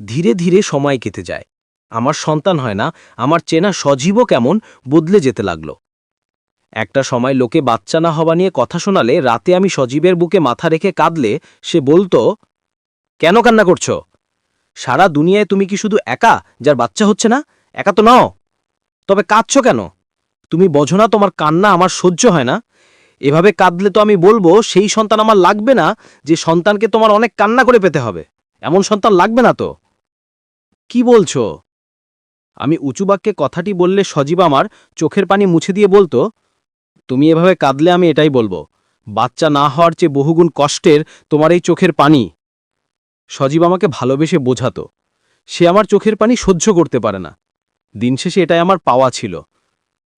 ধীরে ধীরে সময় কেটে যায়। আমার সন্তান হয় না, আমার চেনা সজীবও কেমন বদলে যেতে লাগল। একটা সময় লোকে বাচ্চা না হওয়া নিয়ে কথা শোনালে রাতে আমি সজীবের বুকে মাথা রেখে কাঁদলে সে বলতো, কেন কান্না করছ? সারা দুনিয়ায় তুমি কি শুধু একা, যার বাচ্চা হচ্ছে না? একা তো নও। তবে কাঁদছো কেন? তুমি বোঝো না তোমার কান্না আমার সহ্য হয় না। এভাবে কাঁদলে তো আমি বলব, সেই সন্তান আমার লাগবে না, যে সন্তানকে তোমার অনেক কান্না করে পেতে হবে। এমন সন্তান লাগবে না তো? কি বলছো? আমি উঁচু বাক্যে কথাটি বললে সজীব আমার চোখের পানি মুছে দিয়ে বলতো, তুমি এভাবে কাঁদলে আমি এটাই বলব, বাচ্চা না হওয়ার চেয়ে বহুগুণ কষ্টের তোমার এই চোখের পানি। সজীব আমাকে ভালোবেসে বোঝাতো, সে আমার চোখের পানি সহ্য করতে পারে না। দিন শেষে এটাই আমার পাওয়া ছিল।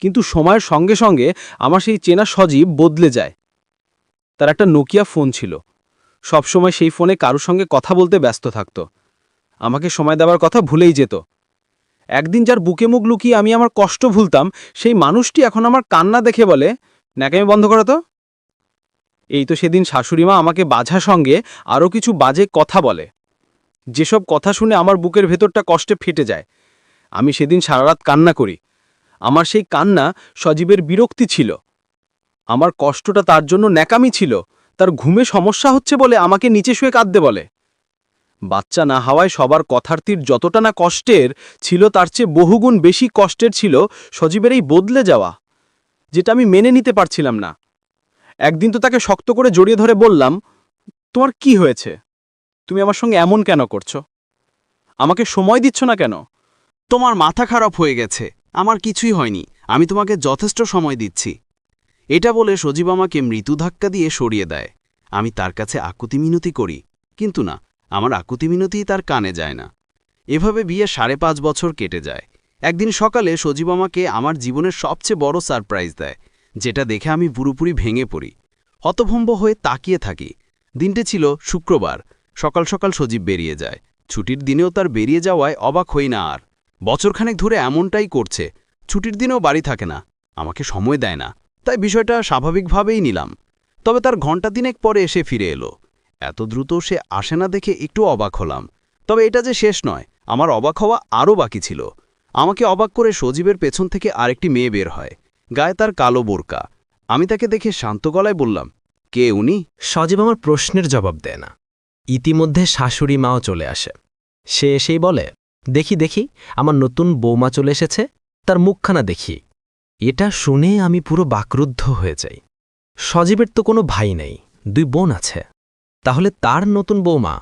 কিন্তু সময়ের সঙ্গে সঙ্গে আমার সেই চেনা সজীব বদলে যায়। তার একটা নোকিয়া ফোন ছিল। সবসময় সেই ফোনে কারোর সঙ্গে কথা বলতে ব্যস্ত থাকত। আমাকে সময় দেওয়ার কথা ভুলেই যেত। একদিন যার বুকে মুখ লুকিয়ে আমি আমার কষ্ট ভুলতাম, সেই মানুষটি এখন আমার কান্না দেখে বলে, ন্যাকামি বন্ধ করো তো। এই তো সেদিন শাশুড়িমা আমাকে বাঝা সঙ্গে আরও কিছু বাজে কথা বলে। যেসব কথা শুনে আমার বুকের ভেতরটা কষ্টে ফেটে যায়। আমি সেদিন সারারাত কান্না করি। আমার সেই কান্না সজীবের বিরক্তি ছিল। আমার কষ্টটা তার জন্য ন্যাকামি ছিল। তার ঘুমে সমস্যা হচ্ছে বলে আমাকে নিচে শুয়ে কাঁদতে বলে। বাচ্চা না হওয়ায় সবার কথার্থীর যতটা না কষ্টের ছিল, তার চেয়ে বহুগুণ বেশি কষ্টের ছিল সজীবের এই বদলে যাওয়া, যেটা আমি মেনে নিতে পারছিলাম না। একদিন তো তাকে শক্ত করে জড়িয়ে ধরে বললাম, তোমার কি হয়েছে? তুমি আমার সঙ্গে এমন কেন করছ? আমাকে সময় দিচ্ছ না কেন? তোমার মাথা খারাপ হয়ে গেছে, আমার কিছুই হয়নি, আমি তোমাকে যথেষ্ট সময় দিচ্ছি। এটা বলে সজীব আমাকে মৃত্যু ধাক্কা দিয়ে সরিয়ে দেয়। আমি তার কাছে আকুতি মিনতি করি, কিন্তু না আমার আকুতি মিনতিই তার কানে যায় না। এভাবে বিয়ে সাড়ে পাঁচ বছর কেটে যায়। একদিন সকালে সজীব আমাকে আমার জীবনের সবচেয়ে বড় সারপ্রাইজ দেয়, যেটা দেখে আমি পুরোপুরি ভেঙে পড়ি। হতভম্ব হয়ে তাকিয়ে থাকি। দিনটি ছিল শুক্রবার। সকাল সকাল সজীব বেরিয়ে যায়। ছুটির দিনেও তার বেরিয়ে যাওয়ায় অবাক হই না আর। বছরখানেক ধরে এমনটাই করছে। ছুটির দিনেও বাড়ি থাকে না। আমাকে সময় দেয় না। তাই বিষয়টা স্বাভাবিকভাবেই নিলাম। তবে তার ঘণ্টা দিনেক পরে এসে ফিরে এলো। এত দ্রুত সে আসে না দেখে একটু অবাক হলাম। তবে এটা যে শেষ নয়, আমার অবাক হওয়া আরও বাকি ছিল। আমাকে অবাক করে সজীবের পেছন থেকে আরেকটি মেয়ে বের হয়। গায়ে তার কালো বোরকা। আমি তাকে দেখে শান্ত গলায় বললাম, কে উনি? সজীব আমার প্রশ্নের জবাব দেয় না। ইতিমধ্যে শাশুড়ি মাও চলে আসে। সে এসেই বলে, দেখি দেখি, আমার নতুন বৌমা চলে এসেছে। তার মুখখানা দেখি। এটা শুনে আমি পুরো বাকরুদ্ধ হয়ে যাই। সজীবের তো কোনো ভাই নেই, দুই বোন আছে। তাহলে তার নতুন বৌমা?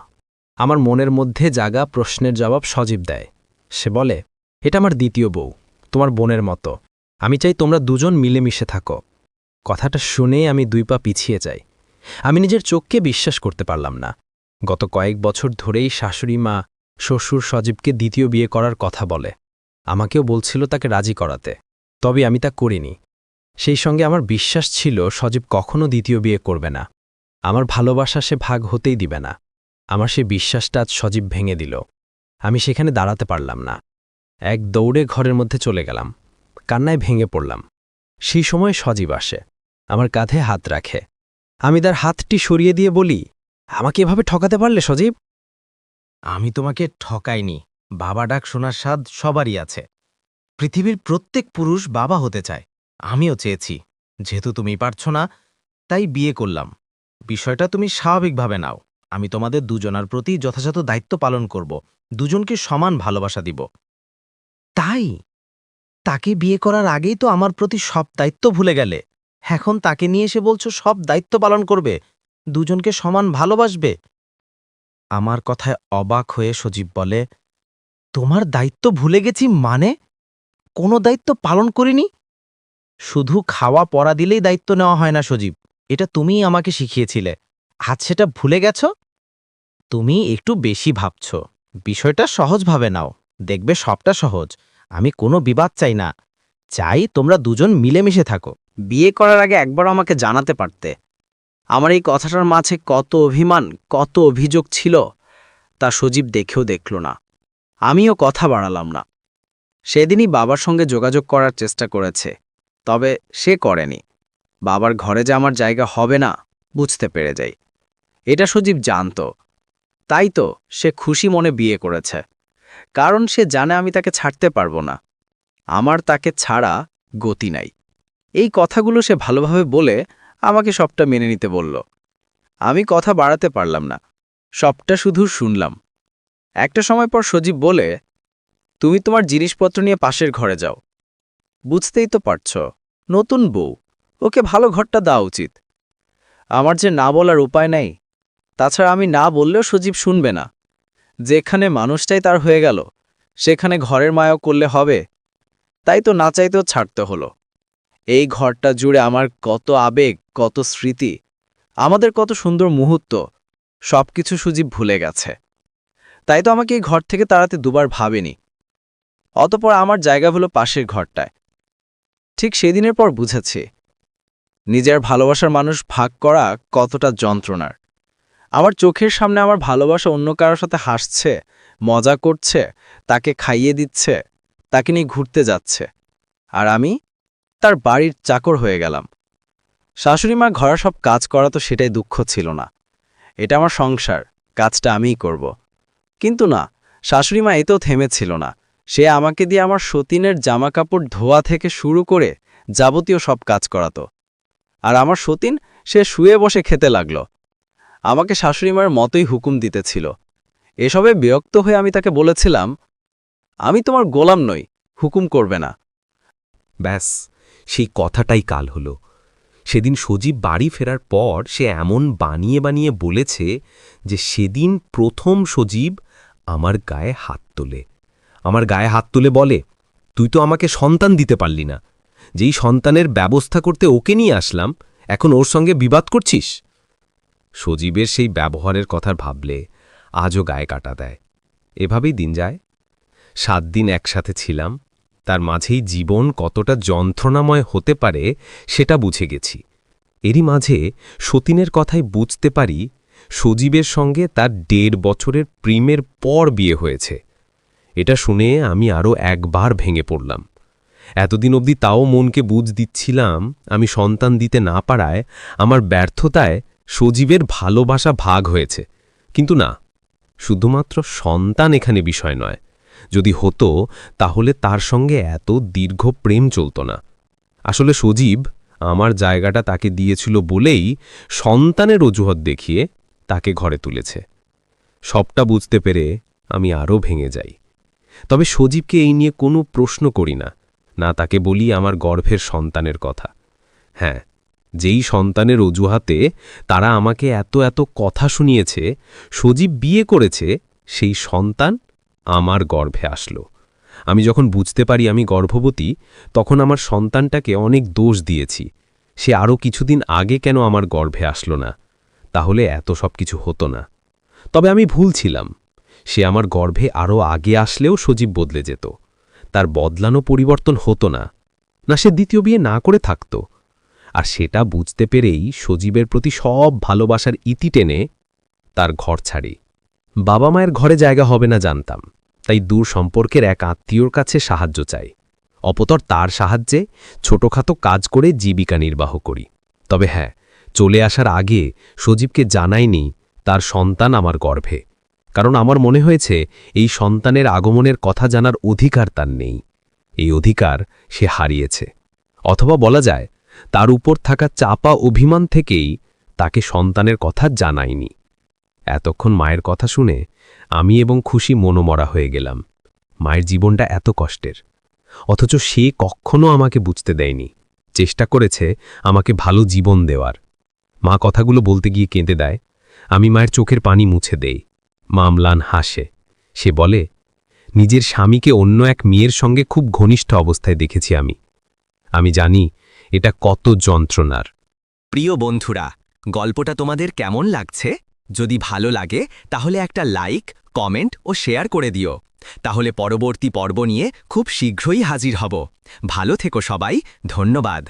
আমার মনের মধ্যে জাগা প্রশ্নের জবাব সজীব দেয়। সে বলে, এটা আমার দ্বিতীয় বউ, তোমার বোনের মতো। আমি চাই তোমরা দুজন মিলেমিশে থাকো। কথাটা শুনে আমি দুই পা পিছিয়ে যাই। আমি নিজের চোখকে বিশ্বাস করতে পারলাম না। গত কয়েক বছর ধরেই শাশুড়ি মা শ্বশুর সজীবকে দ্বিতীয় বিয়ে করার কথা বলে। আমাকেও বলছিল তাকে রাজি করাতে। তবে আমি তা করিনি। সেই সঙ্গে আমার বিশ্বাস ছিল সজীব কখনো দ্বিতীয় বিয়ে করবে না। আমার ভালোবাসা সে ভাগ হতেই দিবে না। আমার সে বিশ্বাসটা আজ সজীব ভেঙে দিল। আমি সেখানে দাঁড়াতে পারলাম না। এক দৌড়ে ঘরের মধ্যে চলে গেলাম। কান্নায় ভেঙে পড়লাম। সেই সময় সজীব আসে। আমার কাঁধে হাত রাখে। আমি তার হাতটি সরিয়ে দিয়ে বলি, আমাকে এভাবে ঠকাতে পারলে সজীব? আমি তোমাকে ঠকাইনি। বাবা ডাক শোনার স্বাদ সবারই আছে। পৃথিবীর প্রত্যেক পুরুষ বাবা হতে চায়। আমিও চেয়েছি। যেহেতু তুমি পারছ না, তাই বিয়ে করলাম। বিষয়টা তুমি স্বাভাবিকভাবে নাও। আমি তোমাদের দুজনার প্রতি যথাযথ দায়িত্ব পালন করব। দুজনকে সমান ভালোবাসা দিব। তাই? তাকে বিয়ে করার আগেই তো আমার প্রতি সব দায়িত্ব ভুলে গেলে। এখন তাকে নিয়ে এসে বলছো সব দায়িত্ব পালন করবে। দুজনকে সমান ভালোবাসবে? আমার কথায় অবাক হয়ে সজীব বলে, তোমার দায়িত্ব ভুলে গেছি মানে? কোনো দায়িত্ব পালন করিনি? শুধু খাওয়া পড়া দিলেই দায়িত্ব নেওয়া হয় না সজীব। এটা তুমিই আমাকে শিখিয়েছিলে। আজ সেটা ভুলে গেছ? তুমি একটু বেশি ভাবছ। বিষয়টা সহজভাবে নাও। দেখবে সবটা সহজ। আমি কোনো বিবাদ চাই না। চাই তোমরা দুজন মিলেমিশে থাকো। বিয়ে করার আগে একবার আমাকে জানাতে পারতে। আমার এই কথাটার মাঝে কত অভিমান, কত অভিযোগ ছিল, তা সজীব দেখেও দেখল না। আমিও কথা বাড়ালাম না। সেদিনই বাবার সঙ্গে যোগাযোগ করার চেষ্টা করেছে। তবে সে করেনি। বাবার ঘরে যে আমার জায়গা হবে না, বুঝতে পেরে যাই। এটা সজীব জানত। তাই তো সে খুশি মনে বিয়ে করেছে। কারণ সে জানে আমি তাকে ছাড়তে পারব না। আমার তাকে ছাড়া গতি নাই। এই কথাগুলো সে ভালোভাবে বলে আমাকে সবটা মেনে নিতে বলল। আমি কথা বাড়াতে পারলাম না। সবটা শুধু শুনলাম। একটা সময় পর সজীব বলে, তুমি তোমার জিনিসপত্র নিয়ে পাশের ঘরে যাও। বুঝতেই তো পারছ, নতুন বউ। ওকে ভালো ঘরটা দেওয়া উচিত। আমার যে না বলার উপায় নাই, তাছাড়া আমি না বললেও সজীব শুনবে না। যেখানে মানুষটাই তার হয়ে গেল, সেখানে ঘরের মায়াও করলে হবে। তাই তো না চাইতেও ছাড়তে হলো। এই ঘরটা জুড়ে আমার কত আবেগ, কত স্মৃতি, আমাদের কত সুন্দর মুহূর্ত সব কিছু সুজীব ভুলে গেছে। তাই তো আমাকে এই ঘর থেকে তাড়াতে দুবার ভাবেনি। অতপর আমার জায়গা হলো পাশের ঘরটায়। ঠিক সেদিনের পর বুঝেছি নিজের ভালোবাসার মানুষ ভাগ করা কতটা যন্ত্রণার? আমার চোখের সামনে আমার ভালোবাসা অন্য কারোর সাথে হাসছে, মজা করছে, তাকে খাইয়ে দিচ্ছে, তাকে নিয়ে ঘুরতে যাচ্ছে। আর আমি তার বাড়ির চাকর হয়ে গেলাম। শাশুড়ি মা ঘরে সব কাজ করা তো সেটাই দুঃখ ছিল না। এটা আমার সংসার, কাজটা আমিই করব। কিন্তু না, শাশুড়ি মা এতেও থেমেছিল না। সে আমাকে দিয়ে আমার সতীনের জামাকাপড় ধোয়া থেকে শুরু করে যাবতীয় সব কাজ করাতো। আর আমার সতীন, সে শুয়ে বসে খেতে লাগল। আমাকে শাশুড়িমার মতোই হুকুম দিতেছিল। এসবে বিরক্ত হয়ে আমি তাকে বলেছিলাম, আমি তোমার গোলাম নই, হুকুম করবে না। ব্যাস, সেই কথাটাই কাল হলো। সেদিন সজীব বাড়ি ফেরার পর সে এমন বানিয়ে বানিয়ে বলেছে যে সেদিন প্রথম সজীব আমার গায়ে হাত তোলে। আমার গায়ে হাত তুলে বলে, তুই তো আমাকে সন্তান দিতে পারলি না। যেই সন্তানের ব্যবস্থা করতে ওকে নিয়ে আসলাম, এখন ওর সঙ্গে বিবাদ করছিস? সজীবের সেই ব্যবহারের কথা ভাবলে আজও গায়ে কাটা দেয়। এভাবেই দিন যায়। সাত দিন একসাথে ছিলাম, তার মাঝেই জীবন কতটা যন্ত্রণাময় হতে পারে সেটা বুঝে গেছি। এরই মাঝে সতীনের কথাই বুঝতে পারি, সজীবের সঙ্গে তার দেড় বছরের প্রেমের পর বিয়ে হয়েছে। এটা শুনে আমি আরও একবার ভেঙে পড়লাম। এতদিন অবধি তাও মনকে বুঝ দিচ্ছিলাম, আমি সন্তান দিতে না পারায় আমার ব্যর্থতায় সজীবের ভালোবাসা ভাগ হয়েছে। কিন্তু না, শুধুমাত্র সন্তান এখানে বিষয় নয়। যদি হতো, তাহলে তার সঙ্গে এত দীর্ঘ প্রেম চলত না। আসলে সজীব আমার জায়গাটা তাকে দিয়েছিল বলেই সন্তানের অজুহাত দেখিয়ে তাকে ঘরে তুলেছে। সবটা বুঝতে পেরে আমি আরও ভেঙে যাই। তবে সজীবকে এই নিয়ে কোনো প্রশ্ন করি না। না তাকে বলি আমার গর্ভের সন্তানের কথা। হ্যাঁ যেই সন্তানের অজুহাতে তারা আমাকে এত এত কথা শুনিয়েছে, সজীব বিয়ে করেছে, সেই সন্তান আমার গর্ভে আসলো। আমি যখন বুঝতে পারি আমি গর্ভবতী, তখন আমার সন্তানটাকে অনেক দোষ দিয়েছি। সে আরও কিছুদিন আগে কেন আমার গর্ভে আসলো না? তাহলে এত সব কিছু হতো না। তবে আমি ভুল ছিলাম। সে আমার গর্ভে আরও আগে আসলেও সজীব বদলে যেত। তার বদলানো পরিবর্তন হতো না। না, সে দ্বিতীয় বিয়ে না করে থাকত। আর সেটা বুঝতে পেরেই সজীবের প্রতি সব ভালোবাসার ইতি টেনে তার ঘর ছাড়ি। বাবা মায়ের ঘরে জায়গা হবে না জানতাম, তাই দূর সম্পর্কের এক আত্মীয়র কাছে সাহায্য চাই। অপতর তার সাহায্যে ছোটখাটো কাজ করে জীবিকা নির্বাহ করি। তবে হ্যাঁ চলে আসার আগে সজীবকে জানাইনি তার সন্তান আমার গর্ভে। কারণ আমার মনে হয়েছে, এই সন্তানের আগমনের কথা জানার অধিকার তার নেই। এই অধিকার সে হারিয়েছে। অথবা বলা যায়, তার উপর থাকা চাপা অভিমান থেকেই তাকে সন্তানের কথা জানায়নি এতক্ষণ মায়ের কথা শুনে আমি এবং খুশি মনোমরা হয়ে গেলাম। মায়ের জীবনটা এত কষ্টের। অথচ সে কখনো আমাকে বুঝতে দেয়নি। চেষ্টা করেছে আমাকে ভালো জীবন দেওয়ার। মা কথাগুলো বলতে গিয়ে কেঁদে দেয়, আমি মায়ের চোখের পানি মুছে দেই। মামলান হাসে। সে বলে, নিজের স্বামীকে অন্য এক মেয়ের সঙ্গে খুব ঘনিষ্ঠ অবস্থায় দেখেছি আমি। আমি জানি এটা কত যন্ত্রণার। প্রিয় বন্ধুরা, গল্পটা তোমাদের কেমন লাগছে? যদি ভালো লাগে, তাহলে একটা লাইক, কমেন্ট ও শেয়ার করে দিও। তাহলে পরবর্তী পর্ব নিয়ে খুব শীঘ্রই হাজির হব। ভালো থেকো সবাই, ধন্যবাদ।